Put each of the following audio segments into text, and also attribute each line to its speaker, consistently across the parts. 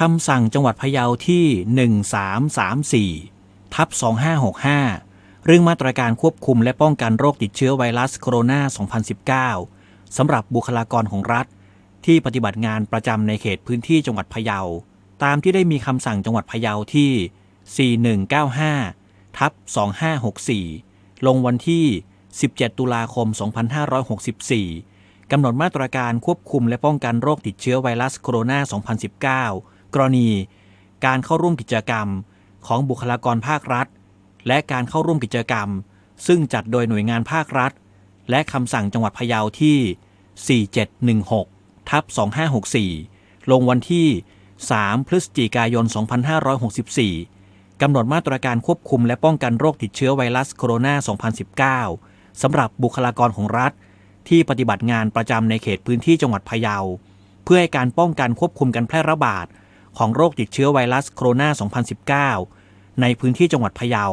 Speaker 1: คำสั่งจังหวัดพะเยาที่ 1334 ทับ 2565 เรื่องมาตรการควบคุมและป้องกันโรคติดเชื้อไวรัสโคโรนา 2019 สำหรับบุคลากรของรัฐ ที่ปฏิบัติงานประจำในเขตพื้นที่จังหวัดพะเยา ตามที่ได้มีคำสั่งจังหวัดพะเยาที่ 4195 ทับ 2564 ลงวันที่ 17 ตุลาคม 2564กำหนดมาตรการควบคุมและป้องกันโรคติดเชื้อไวรัสโคโรนา 2019 กรณี การเข้าร่วมกิจกรรมของบุคลากรภาครัฐ และการเข้าร่วมกิจกรรม ซึ่งจัดโดยหน่วยงานภาครัฐ และคำสั่งจังหวัดพะเยาที่ 4716ทับ2564 ลงวันที่ 3 พฤศจิกายน 2564 กำหนดมาตรการควบคุมและป้องกันโรคติดเชื้อไวรัสโคโรนา 2019 สำหรับบุคลากรของรัฐ ที่ปฏิบัติงานประจำในเขตพื้นที่จังหวัดพะเยา เพื่อให้การป้องกันควบคุมการแพร่ระบาด ของโรคติดเชื้อไวรัสโคโรนา 2019 ในพื้นที่จังหวัดพะเยา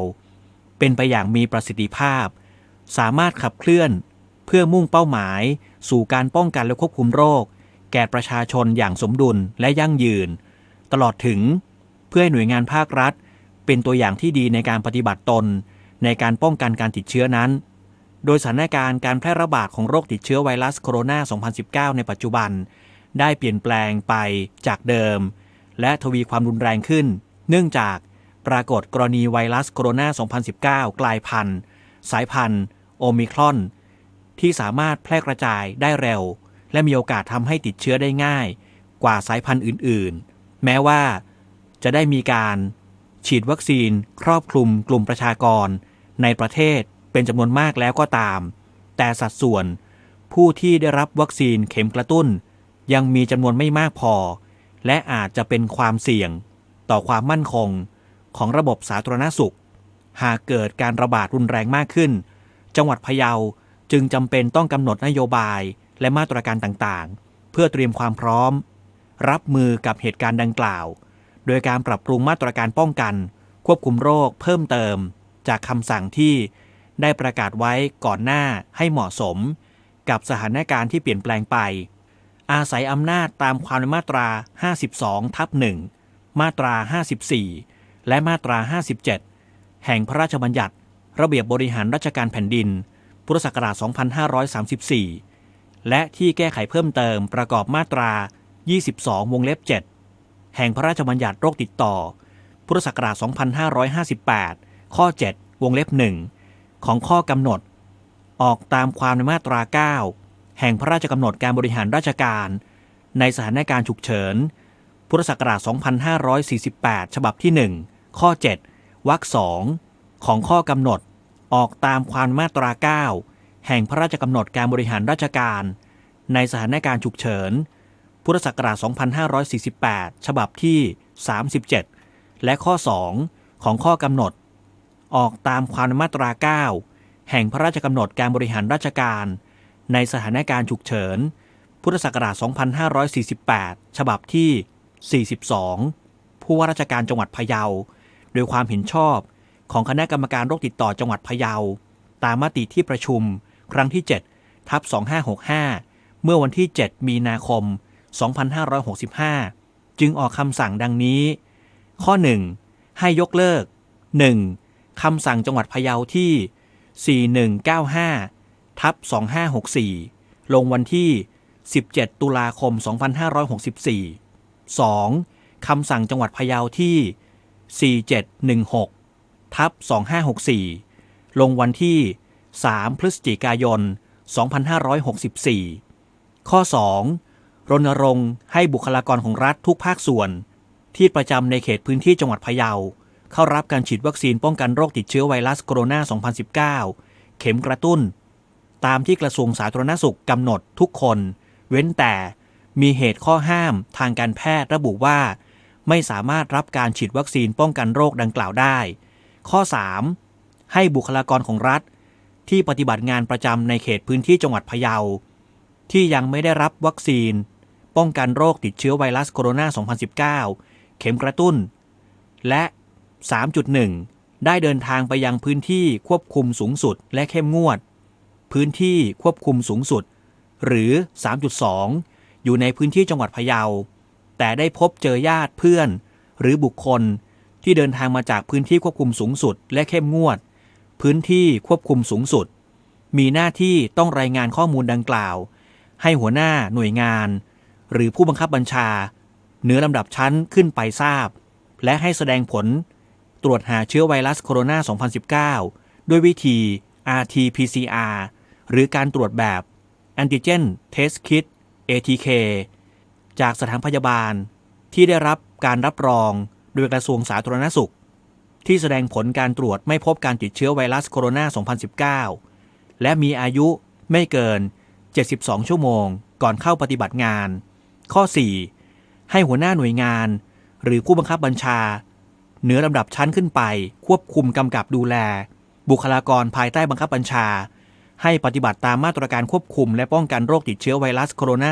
Speaker 1: เป็นไปอย่างมีประสิทธิภาพ สามารถขับเคลื่อน เพื่อมุ่งเป้าหมาย สู่การป้องกันและควบคุมโรค แก่ประชาชนอย่างสมดุลและยั่งยืน ตลอดถึง เพื่อให้หน่วยงานภาครัฐ เป็นตัวอย่างที่ดีในการปฏิบัติตน ในการป้องกันการติดเชื้อนั้น โดยสถานการณ์การแพร่ระบาดของโรคติดเชื้อไวรัสโคโรนา 2019 ในปัจจุบันได้เปลี่ยนแปลงไปจากเดิม และทวีความรุนแรงขึ้น เนื่องจากปรากฏกรณีไวรัสโคโรนา 2019 กลายพันธุ์ สายพันธุ์ โอมิครอน ที่สามารถแพร่กระจายได้เร็ว และมีโอกาสทำให้ติดเชื้อได้ง่าย กว่าสายพันธุ์อื่น ๆ แม้ว่าจะได้มีการฉีดวัคซีน ครอบคลุมกลุ่มประชากร ในประเทศเป็นจำนวนมากแล้วก็ตาม แต่สัดส่วน ผู้ที่ได้รับวัคซีนเข็มกระตุ้น ยังมีจำนวนไม่มากพอ และอาจจะเป็นความเสี่ยงต่อความมั่นคงของระบบสาธารณสุข หากเกิดการระบาดรุนแรงมากขึ้น จังหวัดพะเยาจึงจำเป็นต้องกำหนดนโยบายและมาตรการต่างๆ เพื่อเตรียมความพร้อม รับมือกับเหตุการณ์ดังกล่าว โดยการปรับปรุงมาตรการป้องกัน ควบคุมโรคเพิ่มเติม จากคำสั่งที่ได้ประกาศไว้ก่อนหน้าให้เหมาะสม กับสถานการณ์ที่เปลี่ยนแปลงไป อาศัยอำนาจตามความในมาตรา 52 ทับ1มาตรา 54 และมาตรา 57 แห่งพระราชบัญญัติ ระเบียบบริหารราชการแผ่นดิน พุทธศักราช 2534 และที่แก้ไขเพิ่มเติมประกอบมาตรา 22 วงเล็บ 7 แห่งพระราชบัญญัติโรคติดต่อ พุทธศักราช 2558 ข้อ 7 วงเล็บ 1 ของข้อกำหนด ออกตามความในมาตรา 9 แห่งพระราชกำหนดการบริหารราชการ ในสถานการณ์ฉุกเฉิน พุทธศักราช 2548 ฉบับที่ 1 ข้อ 7 วรรคสองของข้อกำหนดออกตามความมาตรา 9 แห่งพระราชกำหนดการบริหารราชการ ในสถานการณ์ฉุกเฉิน พุทธศักราช 2548 ฉบับที่ 37 และข้อ 2 ของข้อกำหนด ออกตามความมาตรา 9 แห่งพระราชกำหนดการบริหารราชการ ในสถานการณ์ฉุกเฉิน พุทธศักราช 2548 ฉบับที่ 42 ผู้ว่าราชการจังหวัดพะเยา โดยความเห็นชอบของคณะกรรมการโรคติดต่อจังหวัดพะเยา ตามมติที่ประชุม ครั้งที่ 7 ทับ 2565 เมื่อวันที่ 7 มีนาคม 2565 จึงออกคำสั่งดังนี้ ข้อ 1 ให้ยกเลิก 1. คำสั่งจังหวัดพะเยาที่ 4195 ทับ2564 ลงวันที่ 17 ตุลาคม 2564 2. คำสั่งจังหวัดพะเยาที่ 4716 ทับ2564 ลงวันที่ 3 พฤศจิกายน 2564 ข้อ 2. รณรงค์ให้บุคลากรของรัฐทุกภาคส่วน ที่ประจำในเขตพื้นที่จังหวัดพะเยา เข้ารับการฉีดวัคซีนป้องกันโรคติดเชื้อไวรัสโคโรนา 2019 เข็มกระตุ้น ตามที่กระทรวงสาธารณสุขกำหนดทุกคน เว้นแต่มีเหตุข้อห้ามทางการแพทย์ระบุว่า ไม่สามารถรับการฉีดวัคซีนป้องกันโรคดังกล่าวได้ ข้อ 3. ให้บุคลากรของรัฐ ที่ปฏิบัติงานประจำในเขตพื้นที่จังหวัดพะเยา ที่ยังไม่ได้รับวัคซีน ป้องกันโรคติดเชื้อไวรัสโคโรนา 2019 เข็มกระตุ้น และ 3.1ได้เดินทางไปยังพื้นที่ควบคุมสูงสุดและเข้มงวด พื้นที่ควบคุมสูงสุด หรือ 3.2 อยู่ในพื้นที่จังหวัดพะเยา แต่ได้พบเจอญาติเพื่อน หรือบุคคลที่เดินทางมาจากพื้นที่ควบคุมสูงสุด และเข้มงวด พื้นที่ควบคุมสูงสุด มีหน้าที่ต้องรายงานข้อมูลดังกล่าว ให้หัวหน้าหน่วยงาน หรือผู้บังคับบัญชา เหนือลำดับชั้นขึ้นไปทราบ และให้แสดงผล ตรวจหาเชื้อไวรัสโคโรนา 2019 ด้วยวิธี RT-PCR หรือการตรวจแบบ Antigen Test Kit ATK จากสถานพยาบาล ที่ได้รับการรับรองโดยกระทรวงสาธารณสุข ที่แสดงผลการตรวจไม่พบการติดเชื้อไวรัสโคโรนา 2019 และมีอายุไม่เกิน 72 ชั่วโมงก่อนเข้าปฏิบัติงาน ข้อ 4 ให้หัวหน้าหน่วยงาน หรือผู้บังคับบัญชา เหนือลำดับชั้นขึ้นไป ควบคุมกำกับดูแล บุคลากรภายใต้บังคับบัญชา ให้ปฏิบัติตามมาตรการควบคุม และป้องกันโรคติดเชื้อไวรัสโคโรน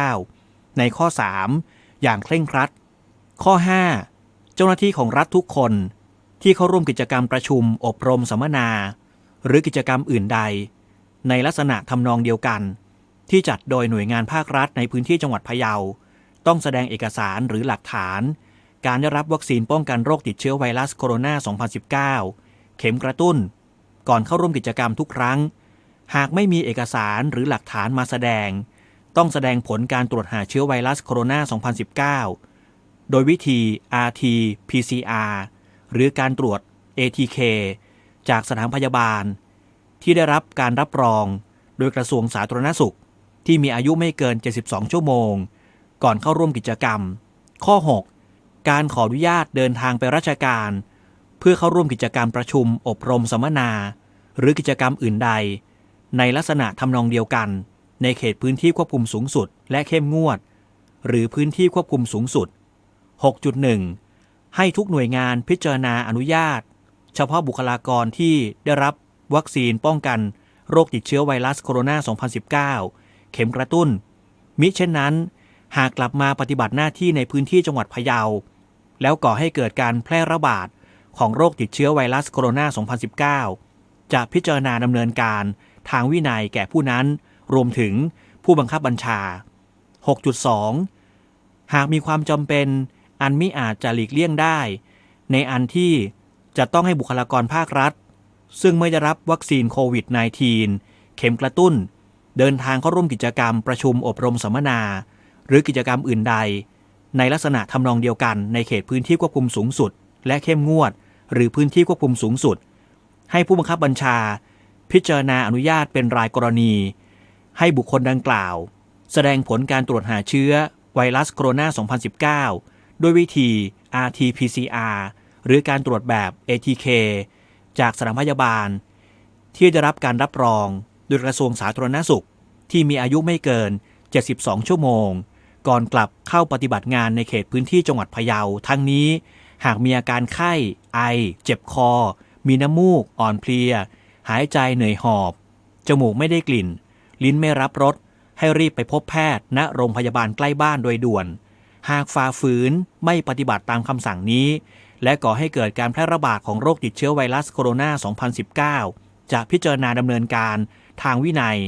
Speaker 1: า 2019 ในข้อ 3 อย่างเคร่งครัด ข้อ 5 เจ้าหน้าที่ของรัฐทุกคน ที่เข้าร่วมกิจกรรมประชุม อบรมสัมมนา หรือกิจกรรมอื่นใด ในลักษณะทำนองเดียวกัน ที่จัดโดยหน่วยงานภาครัฐในพื้นที่จังหวัดพะเยา ต้องแสดงเอกสารหรือหลักฐาน การได้รับวัคซีนป้องกันโรคติดเชื้อไวรัสโคโรนา 2019 เข็มกระตุ้น ก่อนเข้าร่วมกิจกรรมทุกครั้ง หากไม่มีเอกสารหรือหลักฐานมาแสดง ต้องแสดงผลการตรวจหาเชื้อไวรัสโคโรนา 2019 โดยวิธี RT-PCR หรือการตรวจ ATK จากสถานพยาบาล ที่ได้รับการรับรองโดยกระทรวงสาธารณสุข ที่มีอายุไม่เกิน 72 ชั่วโมง ก่อนเข้าร่วมกิจกรรม ข้อ 6 การขออนุญาตเดินทางไปราชการ เพื่อเข้าร่วมกิจกรรมประชุมอบรมสัมมนา หรือกิจกรรมอื่นใด ในลักษณะทำนองเดียวกัน ในเขตพื้นที่ควบคุมสูงสุด และเข้มงวด หรือพื้นที่ควบคุมสูงสุด 6.1 ให้ทุกหน่วยงานพิจารณาอนุญาต เฉพาะบุคลากรที่ได้รับวัคซีนป้องกัน โรคติดเชื้อไวรัสโคโรนา 2019 เข็มกระตุ้น มิเช่นนั้น หากกลับมาปฏิบัติหน้าที่ในพื้นที่จังหวัดพะเยา แล้วก่อให้เกิดการแพร่ระบาดของโรคติดเชื้อไวรัสโคโรนา 2019 จะพิจารณาดำเนินการ ทางวินัยแก่ผู้นั้น รวมถึงผู้บังคับบัญชา 6.2 หากมีความจำเป็นอันมิอาจจะหลีกเลี่ยงได้ ในอันที่จะต้องให้บุคลากรภาครัฐ ซึ่งไม่ได้รับวัคซีนโควิด -19 เข็มกระตุ้น เดินทางเข้าร่วมกิจกรรมประชุมอบรมสัมมนา หรือกิจกรรมอื่นใด ในลักษณะทำนองเดียวกันในเขตพื้นที่ควบคุมสูงสุด และเข้มงวด หรือพื้นที่ควบคุมสูงสุด ให้ผู้บังคับบัญชา พิจารณาอนุญาตเป็นรายกรณี ให้บุคคลดังกล่าว แสดงผลการตรวจหาเชื้อไวรัสโคโรนา 2019 ด้วยวิธี RT-PCR หรือการตรวจแบบ ATK จากสถานพยาบาล ที่ได้รับการรับรองโดยกระทรวงสาธารณสุข ที่มีอายุไม่เกิน 72 ชั่วโมง ก่อนกลับเข้าปฏิบัติงานในเขตพื้นที่จังหวัดพะเยา ทั้งนี้ หากมีอาการไข้ ไอ เจ็บคอ มีน้ำมูก อ่อนเพลีย หายใจเหนื่อยหอบ จมูกไม่ได้กลิ่น ลิ้นไม่รับรสให้รีบไปพบแพทย์ณโรงพยาบาลใกล้บ้านโดยด่วน หากฝ่าฝืนไม่ปฏิบัติตามคำสั่งนี้ และก่อให้เกิดการแพร่ระบาดของโรคติดเชื้อไวรัสโคโรนา 2019 จะพิจารณาดำเนินการทางวินัย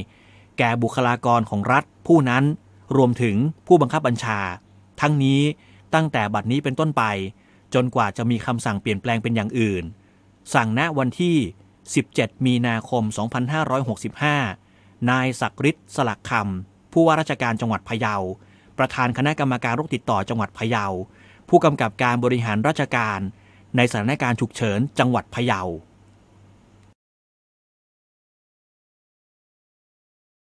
Speaker 1: แก่บุคลากรของรัฐผู้นั้น รวมถึงผู้บังคับบัญชา ทั้งนี้ตั้งแต่บัดนี้เป็นต้นไป จนกว่าจะมีคำสั่งเปลี่ยนแปลงเป็นอย่างอื่น สั่งณวันที่ 17 มีนาคม 2565 นายศักดิ์ฤทธิ์สลักคำผู้ว่าราชการจังหวัดพะเยา ประธานคณะกรรมการโรคติดต่อจังหวัดพะเยา ผู้กำกับการบริหารราชการ ในสถานการณ์ฉุกเฉินจังหวัดพะเยา